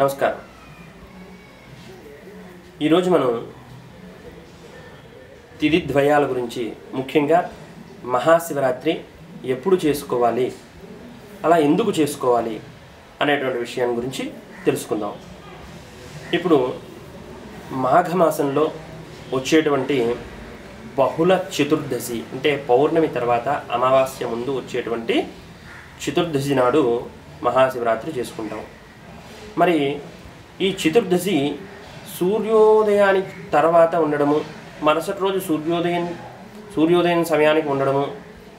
నమస్కారం. ఈరోజు మనం తిథిద్వయాల గురించి ముఖ్యంగా మహాశివరాత్రి ఎప్పుడు చేసుకోవాలి అలా ఎందుకు చేసుకోవాలి అనేటువంటి విషయం గురించి తెలుసుకుందాం. ఇప్పుడు మాఘమాసంలో వచ్చేటువంటి బహుళ చతుర్దశి అంటే పౌర్ణమి తర్వాత అమావాస్య ముందు వచ్చేటువంటి చతుర్దశి నాడు మహాశివరాత్రి చేసుకుంటాం. మరి ఈ చతుర్దశి సూర్యోదయానికి తర్వాత ఉండడము మరుసటి రోజు సూర్యోదయం సూర్యోదయం సమయానికి ఉండడము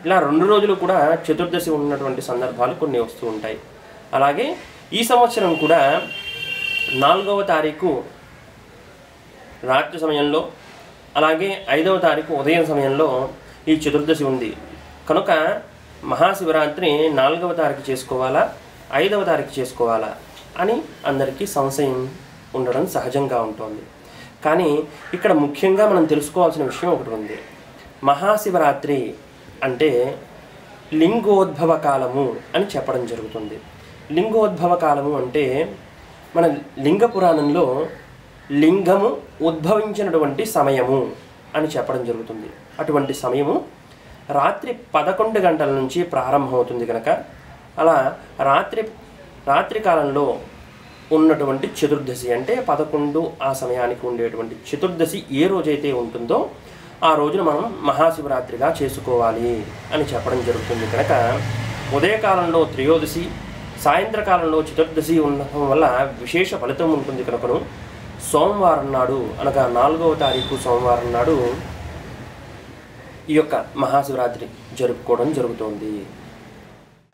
ఇలా రెండు రోజులు కూడా చతుర్దశి ఉన్నటువంటి సందర్భాలు కొన్ని వస్తూ ఉంటాయి. అలాగే ఈ సంవత్సరం కూడా నాలుగవ తారీఖు రాత్రి సమయంలో అలాగే ఐదవ తారీఖు ఉదయం సమయంలో ఈ చతుర్దశి ఉంది. కనుక మహాశివరాత్రి నాలుగవ తారీఖు చేసుకోవాలా? ఐదవ తారీఖు చేసుకోవాలా? అని అందరికీ సంశయం ఉండడం సహజంగా ఉంటుంది. కానీ ఇక్కడ ముఖ్యంగా మనం తెలుసుకోవాల్సిన విషయం ఒకటి ఉంది. మహాశివరాత్రి అంటే లింగోద్భవ కాలము అని చెప్పడం జరుగుతుంది. లింగోద్భవ కాలము అంటే మన లింగ పురాణంలో లింగము ఉద్భవించినటువంటి సమయము అని చెప్పడం జరుగుతుంది. అటువంటి సమయము రాత్రి పదకొండు గంటల నుంచి ప్రారంభమవుతుంది కనుక అలా రాత్రి రాత్రికాలంలో ఉన్నటువంటి చతుర్దశి అంటే పదకొండు ఆ సమయానికి ఉండేటువంటి చతుర్దశి ఏ రోజైతే ఉంటుందో ఆ రోజున మనం మహాశివరాత్రిగా చేసుకోవాలి అని చెప్పడం జరుగుతుంది. కనుక ఉదయకాలంలో త్రయోదశి సాయంత్రకాలంలో చతుర్దశి ఉండటం వల్ల విశేష ఫలితం ఉంటుంది. కనుకను సోమవారం నాడు అనగా నాలుగవ తారీఖు సోమవారం నాడు ఈ యొక్క మహాశివరాత్రి జరుపుకోవడం జరుగుతోంది.